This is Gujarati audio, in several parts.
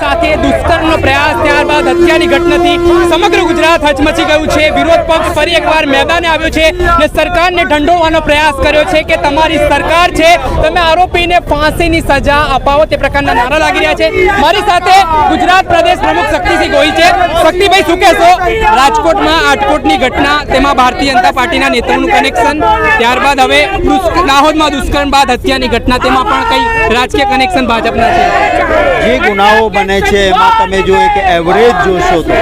સાથે દુષ્કર્મનો પ્રયાસ ત્યારબાદ હત્યાની ઘટનાથી સમગ્ર ગુજરાત હચમચી ગયું છે. વિરોધ પક્ષ ફરી એકવાર મેદાને આવ્યો છે અને સરકારને ઢંઢોળવાનો પ્રયાસ કર્યો છે કે તમારી સરકાર છે, તમે આરોપીને ફાંસીની સજા અપાવો. તે પ્રકારના નારા લાગી રહ્યા છે. મારી સાથે ગુજરાત પ્રદેશ પ્રમુખ શક્તિસિંહ ગોહિલ છે. શક્તિભાઈ, શું કહેશો? રાજકોટમાં આટકોટની ઘટના, તેમાં ભારતીય જનતા પાર્ટીના નેતાનું કનેક્શન ત્યારબાદ હવે દાહોદમાં દુષ્કર્મ બાદ હત્યાની ઘટના, તેમાં પણ કઈ રાજકીય કનેક્શન ભાજપના છે? જે ગુનાઓ બને છે, એમાં તમે જો એક એવરેજ જોશો તો,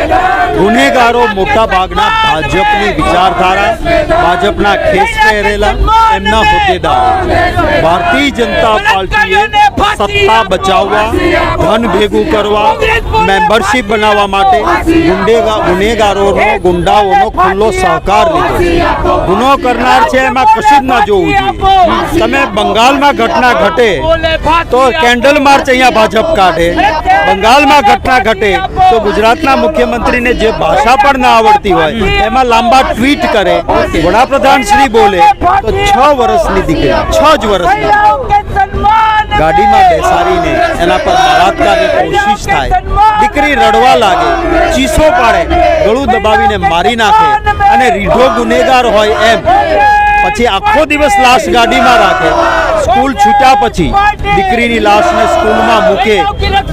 ગુનેગારો મોટા ભાગના ભાજપની વિચારધારા, ભાજપના ખેસ પહેરેલા, એમના હોદ્દેદારો. ભારતીય જનતા પાર્ટીએ સત્તા બચાવવા, ધન ભેગું કરવા, મેમ્બરશિપ બનાવવા માટે ગુંડેગા, ગુનેગારોનો, ગુંડાઓનો ખુલ્લો સહકાર લીધો ગુનો કરનાર છે, એમાં કશું જ ના જોવું જોઈએ. તમે બંગાળમાં ઘટના ઘટે, તો કેન્ડલ માર્ચ અહીંયા ભાજપ કાઢે, બંગાળમાં ઘટના ઘટે, તો ગુજરાતના મુખ્યમંત્રીને જે ભાષા પણ ના આવડતી હોય, એમાં લાંબા ટ્વીટ કરે, વડાપ્રધાન શ્રી બોલે, તો છ વર્ષની દીકરી, છ જ વર્ષની ગાડીમાં બેસાડીને એના પર બળાત્કારની કોશિશ થાય. દીકરી રડવા લાગે, ચીસો પાડે, ગળું દબાવીને મારી નાખે અને રીઢો ગુનેગાર હોય એમ. પછી આખો દિવસ લાશ ગાડીમાં રાખે. સ્કૂલ છૂટ્યા પછી દીકરીની લાશને સ્કૂલમાં મૂકે,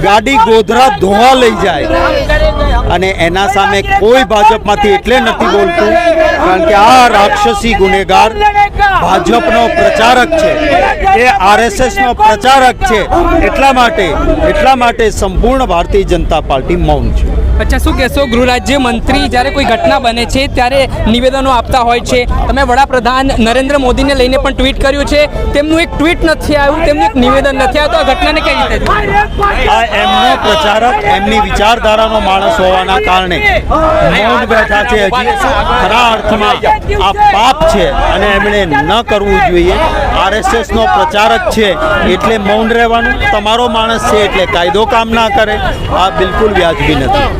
ગાડી ગોધરા ધોવા લઈ જાય. અને એના સામે કોઈ ભાજપમાંથી એટલે નથી બોલતું, કારણ કે આ રાક્ષસી ગુનેગાર ભાજપનો પ્રચારક છે. એ આરએસએસનો પ્રચારક છે. એટલા માટે એટલા માટે સંપૂર્ણ ભારતીય જનતા પાર્ટી મૌન છે. અચ્છા શું કહેશો? ગૃહ રાજ્ય મંત્રી જ્યારે કોઈ ઘટના બને છે ત્યારે નિવેદનો આપતા હોય છે. તમે વડાપ્રધાન નરેન્દ્ર મોદીને લઈને પણ ટ્વીટ કર્યું છે. તેમનું એક ટ્વીટ નથી આવ્યું તેમનું એક નિવેદન નથી આવ્યું. તો આ ઘટનાને કઈ રીતે આ એમનો પ્રચારક એમની વિચારધારાનો માણસ હોવાના કારણે મૌન બેઠા છે હજી. ખરા અર્થમાં આ પાપ છે અને એમણે ન કરવું જોઈએ. આરએસએસ નો પ્રચારક છે એટલે મૌન રહેવાનું તમારો માણસ છે એટલે કાયદો કામ ના કરે આ બિલકુલ વ્યાજબી નથી.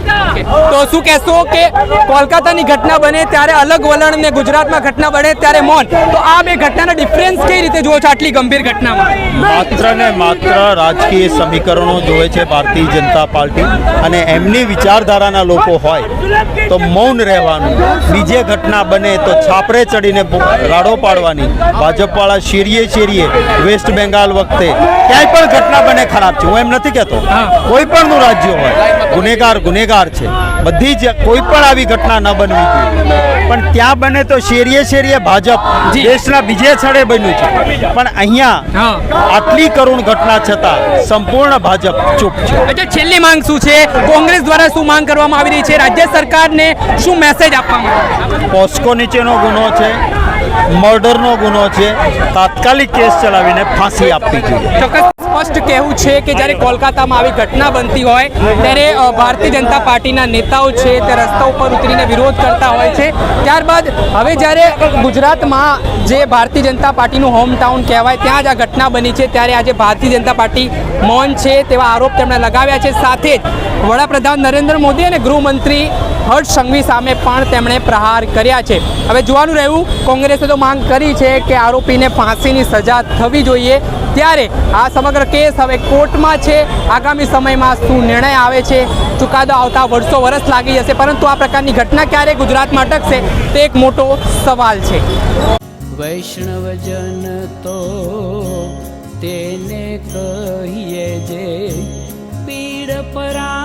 તો શું કહેશો કે કોલકાતાની ઘટના બને ત્યારે અલગ વલણ ને ગુજરાતમાં ઘટના બને ત્યારે મૌન. તો આ બે ઘટનાના ડિફરન્સ કઈ રીતે જુઓ છો આટલી ગંભીર ઘટનામાં? માત્ર ને માત્ર રાજકીય સમીકરણો જોવે છે ભારતીય જનતા પાર્ટી અને એમની વિચારધારાના લોકો હોય તો મૌન રહેવાનું. બીજે ઘટના બને તો છાપરે ચડીને રાડો પાડવાની. ભાજપવાળા શેરીએ છીએ વેસ્ટ બેંગાલ વખતે. ક્યાંય પણ ઘટના બને ખરાબ છે. હું એમ નથી કહેતો. કોઈ પણનું રાજ્ય હોય ગુનેગાર ગુનેગાર છે. બધી જ કોઈ પણ આવી ઘટના ન બનવી જોઈએ. પણ ત્યાં બને તો શેરીએ શેરીએ ભાજપ દેશના બીજે છડે બન્યું છે. પણ અહીંયા આટલી કરુણ ઘટના છતાં સંપૂર્ણ ભાજપ ચૂપ છે. અચ્છા છેલ્લી માંગ શું છે? કોંગ્રેસ દ્વારા શું માંગ કરવામાં આવી રહી છે? રાજ્ય સરકારને શું મેસેજ આપવામાં પોસ્કો નીચેનો ગુનો છે. મર્ડરનો ગુનો છે. તાત્કાલિક કેસ ચલાવીને ફાંસી આપવી જોઈએ. સ્પષ્ટ કહેવું છે કે જ્યારે કોલકાતામાં આવી ઘટના બનતી હોય, ત્યારે ભારતીય જનતા પાર્ટીના નેતાઓ છે તે રસ્તા ઉપર ઉતરીને વિરોધ કરતા હોય છે. ત્યારબાદ હવે જ્યારે ગુજરાતમાં જે ભારતીય જનતા પાર્ટીનું હોમ ટાઉન કહેવાય, ત્યાં જ આ ઘટના બની છે. ત્યારે આજે ભારતીય જનતા પાર્ટી મૌન છે તેવા આરોપ તેમણે લગાવ્યા છે. સાથે જ વડાપ્રધાન નરેન્દ્ર મોદી અને ગૃહમંત્રી હર્ષ સંઘવી સામે પણ તેમણે પ્રહાર કર્યા છે. હવે જોવાનું રહ્યું કોંગ્રેસે તો માંગ કરી છે કે આરોપીને ફાંસીની સજા થવી જોઈએ. ત્યારે આ સમગ્ર કેસ હવે કોર્ટમાં છે. આગામી સમયમાં શું નિર્ણય આવે છે? ચુકાદો આવતા વર્ષો વર્ષ લાગી જશે. પરંતુ આ પ્રકારની ઘટના ક્યારે ગુજરાતમાં અટકશે? તે એક મોટો સવાલ છે. વૈષ્ણવજન તો તેને કહીએ જે પીડ પરા